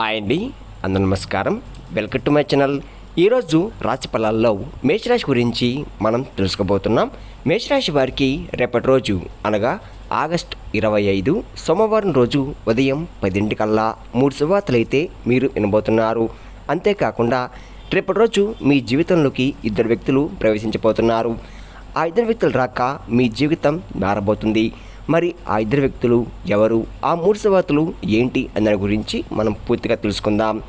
Hi అండి అందరు నమస్కారం. Welcome to my channel. ఈరోజు రాశి ఫలాల్లో మేషరాశి గురించి మనం తెలుసుకోబోతున్నాం. మేషరాశి వారికి రేపటి రోజు అనగా ఆగస్ట్ ఇరవై ఐదు సోమవారం రోజు ఉదయం పదింటికల్లా మూడు శుభార్తలు అయితే మీరు వినబోతున్నారు. అంతేకాకుండా రేపటి రోజు మీ జీవితంలోకి ఇద్దరు వ్యక్తులు ప్రవేశించబోతున్నారు. ఆ ఇద్దరు వ్యక్తులు రాక మీ జీవితం మారబోతుంది. మరి ఆ ఇద్దరు వ్యక్తులు ఎవరు ఆ మూడు సవాతులు ఏంటి అన్న గురించి మనం పూర్తిగా తెలుసుకుందాం.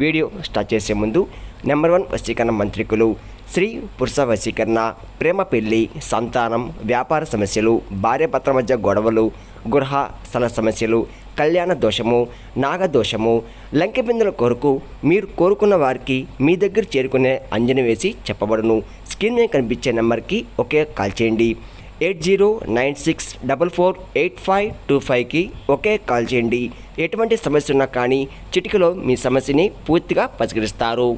వీడియో స్టార్ట్ చేసే ముందు నెంబర్ వన్ వశీకరణ మంత్రికులు స్త్రీ పురుష వశీకరణ ప్రేమ పెళ్ళి సంతానం వ్యాపార సమస్యలు భార్యాభర్తల మధ్య గొడవలు గృహ స్థల సమస్యలు కళ్యాణ దోషము నాగదోషము లంకెబిందుల కొరకు మీరు కోరుకున్న వారికి మీ దగ్గర చేరుకునే అంజన వేసి చెప్పబడును. స్క్రీన్ మీద కనిపించే నెంబర్కి ఒకే కాల్ చేయండి. Eight zero nine six double four eight five two ఫైవ్కి ఒకే కాల్ చేయండి. ఎటువంటి సమస్య ఉన్నా కానీ చిటికలో మీ సమస్యని పూర్తిగా పరిష్కరిస్తారు.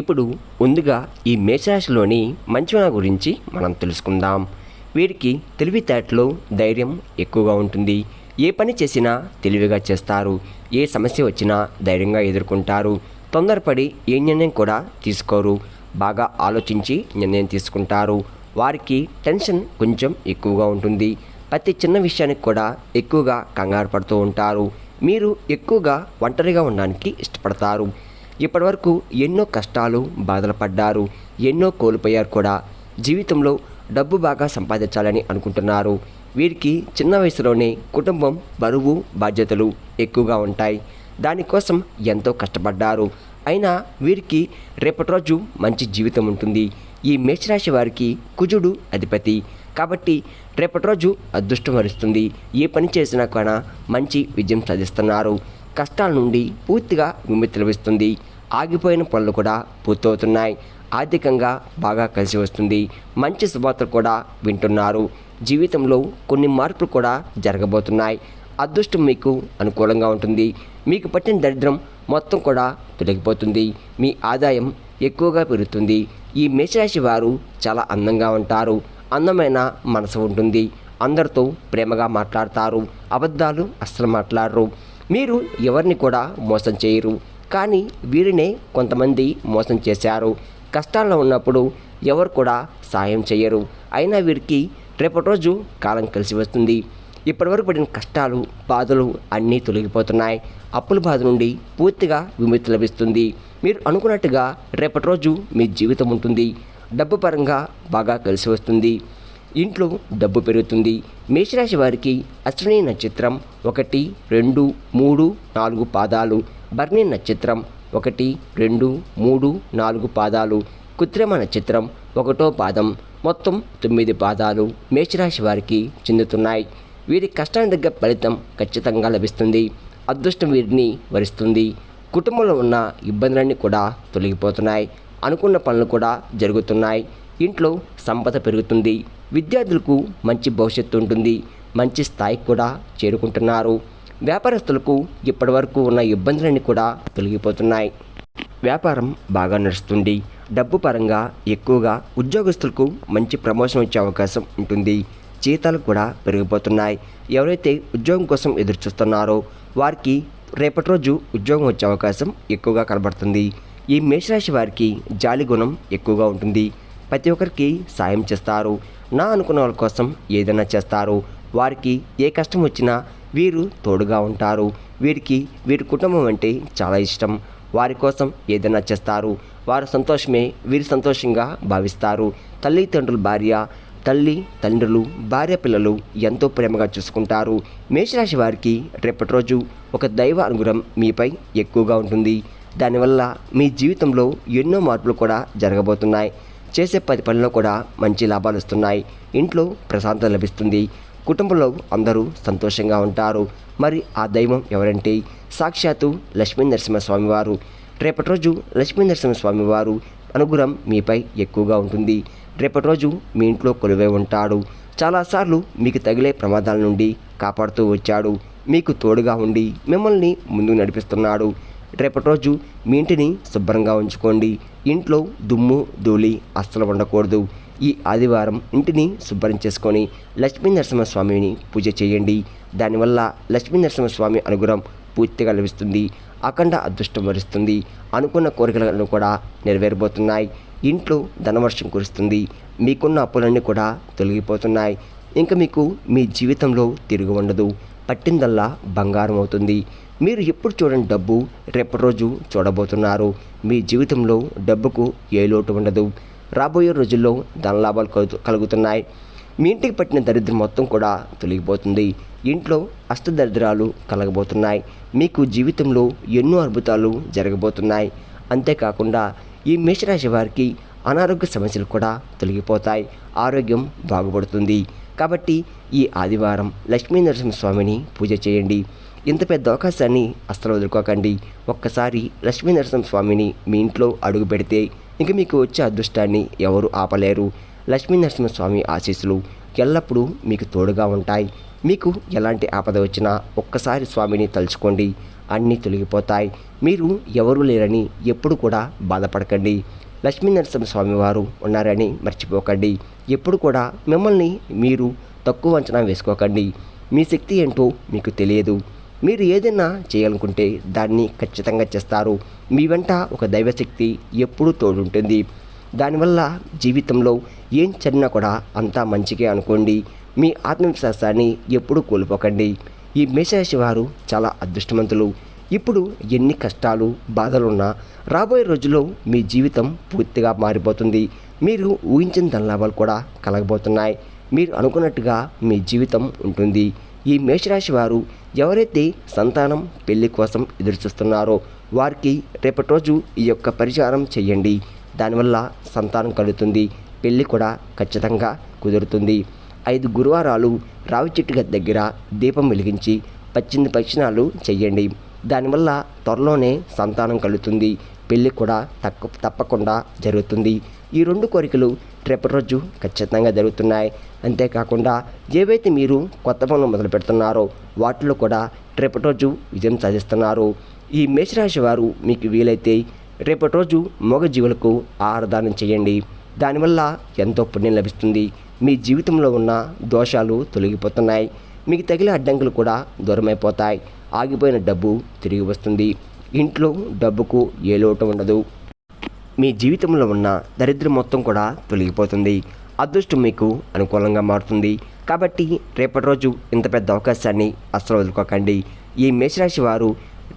ఇప్పుడు ముందుగా ఈ మేషరాశిలోని మంచివన గురించి మనం తెలుసుకుందాం. వీరికి తెలివితేటలో ధైర్యం ఎక్కువగా ఉంటుంది. ఏ పని చేసినా తెలివిగా చేస్తారు. ఏ సమస్య వచ్చినా ధైర్యంగా ఎదుర్కొంటారు. తొందరపడి ఏ నిర్ణయం కూడా తీసుకోరు. బాగా ఆలోచించి నిర్ణయం తీసుకుంటారు. వారికి టెన్షన్ కొంచెం ఎక్కువగా ఉంటుంది. ప్రతి చిన్న విషయానికి కూడా ఎక్కువగా కంగారు పడుతూ ఉంటారు. మీరు ఎక్కువగా ఒంటరిగా ఉండడానికి ఇష్టపడతారు. ఇప్పటివరకు ఎన్నో కష్టాలు బాధలు పడ్డారు. ఎన్నో కోల్పోయారు కూడా. జీవితంలో డబ్బు బాగా సంపాదించాలని అనుకుంటున్నారు. వీరికి చిన్న వయసులోనే కుటుంబం బరువు బాధ్యతలు ఎక్కువగా ఉంటాయి. దానికోసం ఎంతో కష్టపడ్డారు. అయినా వీరికి రేపటి రోజు మంచి జీవితం ఉంటుంది. ఈ మేషరాశి వారికి కుజుడు అధిపతి. కాబట్టి రేపటి రోజు అదృష్టం వరిస్తుంది. ఏ పని చేసినా కూడా మంచి విజయం సాధిస్తున్నారు. కష్టాల నుండి పూర్తిగా విముక్తి లభిస్తుంది. ఆగిపోయిన పనులు కూడా పూర్తవుతున్నాయి. ఆర్థికంగా బాగా కలిసి వస్తుంది. మంచి శుభార్తలు కూడా వింటున్నారు. జీవితంలో కొన్ని మార్పులు కూడా జరగబోతున్నాయి. అదృష్టం మీకు అనుకూలంగా ఉంటుంది. మీకు పట్టిన దరిద్రం మొత్తం కూడా తొలగిపోతుంది. మీ ఆదాయం ఎక్కువగా పెరుగుతుంది. ఈ మేషరాశి వారు చాలా అందంగా ఉంటారు. అందమైన మనసు ఉంటుంది. అందరితో ప్రేమగా మాట్లాడతారు. అబద్ధాలు అస్సలు మాట్లాడరు. మీరు ఎవరిని కూడా మోసం చేయరు. కానీ వీరినే కొంతమంది మోసం చేశారు. కష్టాల్లో ఉన్నప్పుడు ఎవరు కూడా సాయం చేయరు. అయినా వీరికి రేపటి రోజు కాలం కలిసి వస్తుంది. ఇప్పటివరకు పడిన కష్టాలు బాధలు అన్నీ తొలగిపోతున్నాయి. అప్పుల బాధ నుండి పూర్తిగా విముక్తి లభిస్తుంది. మీరు అనుకున్నట్టుగా రేపటి రోజు మీ జీవితం ఉంటుంది. డబ్బు పరంగా బాగా కలిసి వస్తుంది. ఇంట్లో డబ్బు పెరుగుతుంది. మేషరాశి వారికి అశ్విని నక్షత్రం ఒకటి రెండు మూడు నాలుగు పాదాలు. భర్ణి నక్షత్రం ఒకటి రెండు మూడు నాలుగు పాదాలు. కృత్రిమ నక్షత్రం ఒకటో పాదం. మొత్తం తొమ్మిది పాదాలు మేషరాశి వారికి చెందుతున్నాయి. వీరి కష్టానికి తగ్గ ఫలితం ఖచ్చితంగా లభిస్తుంది. అదృష్టం వీరిని వరిస్తుంది. కుటుంబంలో ఉన్న ఇబ్బందులన్నీ కూడా తొలగిపోతున్నాయి. అనుకున్న పనులు కూడా జరుగుతున్నాయి. ఇంట్లో సంపద పెరుగుతుంది. విద్యార్థులకు మంచి భవిష్యత్తు ఉంటుంది. మంచి స్థాయికి కూడా చేరుకుంటున్నారు. వ్యాపారస్తులకు ఇప్పటివరకు ఉన్న ఇబ్బందులన్నీ కూడా తొలగిపోతున్నాయి. వ్యాపారం బాగా నడుస్తుంది. డబ్బు పరంగా ఎక్కువగా ఉద్యోగస్తులకు మంచి ప్రమోషన్ వచ్చే అవకాశం ఉంటుంది. జీతాలు కూడా పెరిగిపోతున్నాయి. ఎవరైతే ఉద్యోగం కోసం ఎదురు చూస్తున్నారో వారికి రేపటి రోజు ఉద్యోగం వచ్చే అవకాశం ఎక్కువగా కనబడుతుంది. ఈ మేషరాశి వారికి జాలి గుణం ఎక్కువగా ఉంటుంది. ప్రతి ఒక్కరికి సాయం చేస్తారు. నా అనుకున్న వాళ్ళ కోసం ఏదైనా చేస్తారు. వారికి ఏ కష్టం వచ్చినా వీరు తోడుగా ఉంటారు. వీరికి వీరి కుటుంబం అంటే చాలా ఇష్టం. వారి కోసం ఏదైనా చేస్తారు. వారి సంతోషమే వీరి సంతోషంగా భావిస్తారు. తల్లిదండ్రుల భార్య తల్లి తండ్రులు భార్య పిల్లలు ఎంతో ప్రేమగా చూసుకుంటారు. మేషరాశి వారికి రేపటి రోజు ఒక దైవ అనుగ్రహం మీపై ఎక్కువగా ఉంటుంది. దానివల్ల మీ జీవితంలో ఎన్నో మార్పులు కూడా జరగబోతున్నాయి. చేసే పది పనుల్లో కూడా మంచి లాభాలు వస్తున్నాయి. ఇంట్లో ప్రశాంతత లభిస్తుంది. కుటుంబంలో అందరూ సంతోషంగా ఉంటారు. మరి ఆ దైవం ఎవరంటే? సాక్షాత్తు లక్ష్మీ నరసింహస్వామి వారు. రేపటి రోజు లక్ష్మీ నరసింహస్వామి వారు అనుగ్రహం మీపై ఎక్కువగా ఉంటుంది. రేపటి రోజు మీ ఇంట్లో కొలువై ఉంటాడు. చాలాసార్లు మీకు తగిలే ప్రమాదాల నుండి కాపాడుతూ వచ్చాడు. మీకు తోడుగా ఉండి మిమ్మల్ని ముందుకు నడిపిస్తున్నాడు. రేపటి రోజు మీ ఇంటిని శుభ్రంగా ఉంచుకోండి. ఇంట్లో దుమ్ము ధూళి అస్సలు ఉండకూడదు. ఈ ఆదివారం ఇంటిని శుభ్రం చేసుకొని లక్ష్మీ నరసింహస్వామిని పూజ చేయండి. దానివల్ల లక్ష్మీ నరసింహస్వామి అనుగ్రహం పూర్తిగా లభిస్తుంది. అఖండ అదృష్టం వరిస్తుంది. అనుకున్న కోరికలను కూడా నెరవేరబోతున్నాయి. ఇంట్లో ధనవర్షం కురుస్తుంది. మీకున్న అప్పులన్నీ కూడా తొలగిపోతున్నాయి. ఇంకా మీకు మీ జీవితంలో తిరుగు ఉండదు. పట్టిందల్లా బంగారం అవుతుంది. మీరు ఎప్పుడు చూడని డబ్బు రేపటి రోజు చూడబోతున్నారు. మీ జీవితంలో డబ్బుకు ఏ లోటు ఉండదు. రాబోయే రోజుల్లో ధనలాభాలు కలుగుతున్నాయి. మీ ఇంటికి పట్టిన దరిద్రం మొత్తం కూడా తొలగిపోతుంది. ఇంట్లో అష్టదరిద్రాలు కలగబోతున్నాయి. మీకు జీవితంలో ఎన్నో అద్భుతాలు జరగబోతున్నాయి. అంతేకాకుండా ఈ మేషరాశి వారికి అనారోగ్య సమస్యలు కూడా తొలగిపోతాయి. ఆరోగ్యం బాగుపడుతుంది. కాబట్టి ఈ ఆదివారం లక్ష్మీ నరసింహస్వామిని పూజ చేయండి. ఇంత పెద్ద అవకాశాన్ని అస్సలు వదులుకోకండి. ఒక్కసారి లక్ష్మీ నరసింహస్వామిని మీ ఇంట్లో అడుగు పెడితే ఇంక మీకు వచ్చే అదృష్టాన్ని ఎవరు ఆపలేరు. లక్ష్మీ నరసింహస్వామి ఆశీస్సులు ఎల్లప్పుడూ మీకు తోడుగా ఉంటాయి. మీకు ఎలాంటి ఆపద వచ్చినా ఒక్కసారి స్వామిని తలుచుకోండి. అన్నీ తొలగిపోతాయి. మీరు ఎవరు లేరని ఎప్పుడు కూడా బాధపడకండి. లక్ష్మీ నరసింహస్వామి వారు ఉన్నారని మర్చిపోకండి. ఎప్పుడు కూడా మిమ్మల్ని మీరు తక్కువ అంచనా వేసుకోకండి. మీ శక్తి ఏంటో మీకు తెలియదు. మీరు ఏదైనా చేయాలనుకుంటే దాన్ని ఖచ్చితంగా చేస్తారు. మీ వెంట ఒక దైవశక్తి ఎప్పుడూ తోడుంటుంది. దానివల్ల జీవితంలో ఏం చదివినా కూడా అంతా మంచిగా అనుకోండి. మీ ఆత్మవిశ్వాసాన్ని ఎప్పుడూ కోల్పోకండి. ఈ మేషరాశి వారు చాలా అదృష్టవంతులు. ఇప్పుడు ఎన్ని కష్టాలు బాధలున్నా రాబోయే రోజుల్లో మీ జీవితం పూర్తిగా మారిపోతుంది. మీరు ఊహించిన ధనలాభాలు కూడా కలగబోతున్నాయి. మీరు అనుకున్నట్టుగా మీ జీవితం ఉంటుంది. ఈ మేషరాశి వారు ఎవరైతే సంతానం పెళ్ళి కోసం ఎదురుచూస్తున్నారో వారికి రేపటి రోజు ఈ యొక్క పరిచారం చేయండి. దానివల్ల సంతానం కలుగుతుంది. పెళ్ళి కూడా ఖచ్చితంగా కుదురుతుంది. ఐదు గురువారాలు రావి చెట్టు దగ్గర దీపం వెలిగించి పచ్చింది పచ్చినాలు చెయ్యండి. దానివల్ల త్వరలోనే సంతానం కలుగుతుంది. పెళ్ళి కూడా తక్కువ తప్పకుండా జరుగుతుంది. ఈ రెండు కోరికలు రేపటి రోజు ఖచ్చితంగా జరుగుతున్నాయి. అంతేకాకుండా ఏవైతే మీరు కొత్త పనులు మొదలు పెడుతున్నారో వాటిలో కూడా రేపటి రోజు విజయం సాధిస్తున్నారు. ఈ మేషరాశి వారు మీకు వీలైతే రేపటి రోజు మగ జీవులకు ఆహారదానం చేయండి దానివల్ల ఎంతో పుణ్యం లభిస్తుంది. మీ జీవితంలో ఉన్న దోషాలు తొలగిపోతున్నాయి. మీకు తగిలే అడ్డంకులు కూడా దూరమైపోతాయి. ఆగిపోయిన డబ్బు తిరిగి వస్తుంది. ఇంట్లో డబ్బుకు ఏ లోటు ఉండదు. మీ జీవితంలో ఉన్న దరిద్రం మొత్తం కూడా తొలగిపోతుంది. అదృష్టం మీకు అనుకూలంగా మారుతుంది. కాబట్టి రేపటి రోజు ఇంత పెద్ద అవకాశాన్ని అస్సలు వదులుకోకండి. ఈ మేషరాశి వారు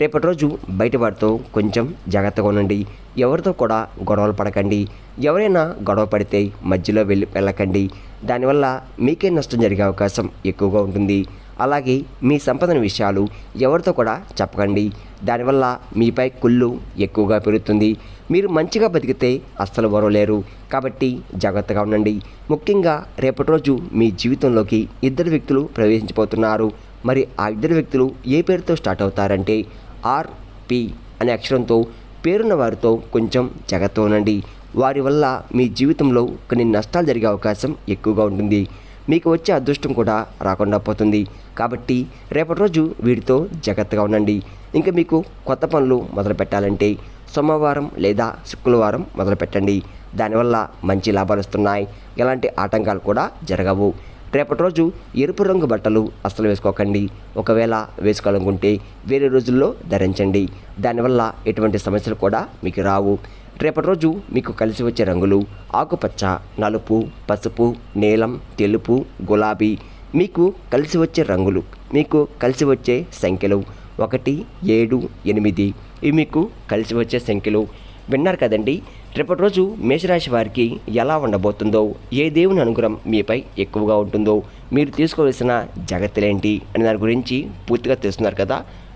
రేపటి రోజు బయట వారితో కొంచెం జాగ్రత్తగా ఉండండి. ఎవరితో కూడా గొడవలు పడకండి. ఎవరైనా గొడవ పడితే మధ్యలో వెళ్ళి వెళ్ళకండి. దానివల్ల మీకే నష్టం జరిగే అవకాశం ఎక్కువగా ఉంటుంది. అలాగే మీ సంపదన విషయాలు ఎవరితో కూడా చెప్పకండి. దానివల్ల మీపై కుళ్ళు ఎక్కువగా పెరుగుతుంది. మీరు మంచిగా బతికితే అస్సలు వరవలేరు కాబట్టి జాగ్రత్తగా ఉండండి. ముఖ్యంగా రేపటి రోజు మీ జీవితంలోకి ఇద్దరు వ్యక్తులు ప్రవేశించబోతున్నారు. మరి ఆ ఇద్దరు వ్యక్తులు ఏ పేరుతో స్టార్ట్ అవుతారంటే ఆర్పి అనే అక్షరంతో పేరున్న వారితో కొంచెం జాగ్రత్త ఉండండి. వారి వల్ల మీ జీవితంలో కొన్ని నష్టాలు జరిగే అవకాశం ఎక్కువగా ఉంటుంది. మీకు వచ్చే అదృష్టం కూడా రాకుండా పోతుంది. కాబట్టి రేపటి రోజు వీటితో జాగ్రత్తగా ఉండండి. ఇంకా మీకు కొత్త పనులు మొదలు పెట్టాలంటే సోమవారం లేదా శుక్రవారం మొదలు పెట్టండి. దానివల్ల మంచి లాభాలు వస్తున్నాయి. ఎలాంటి ఆటంకాలు కూడా జరగవు. రేపటి రోజు ఎరుపు రంగు బట్టలు అస్సలు వేసుకోకండి. ఒకవేళ వేసుకోవాలనుకుంటే వేరే రోజుల్లో ధరించండి. దానివల్ల ఎటువంటి సమస్యలు కూడా మీకు రావు. రేపటి రోజు మీకు కలిసి వచ్చే రంగులు ఆకుపచ్చ నలుపు పసుపు నీలం తెలుపు గులాబీ. మీకు కలిసి వచ్చే రంగులు మీకు కలిసి వచ్చే సంఖ్యలు ఒకటి ఏడు ఎనిమిది. ఇవి మీకు కలిసి వచ్చే సంఖ్యలు. విన్నారు కదండి రేపటి రోజు మేషరాశి వారికి ఎలా ఉండబోతుందో ఏ దేవుని అనుగ్రహం మీపై ఎక్కువగా ఉంటుందో మీరు తీసుకోవాల్సిన జాగ్రత్తలేంటి అని దాని గురించి పూర్తిగా తెలుస్తున్నారు కదా.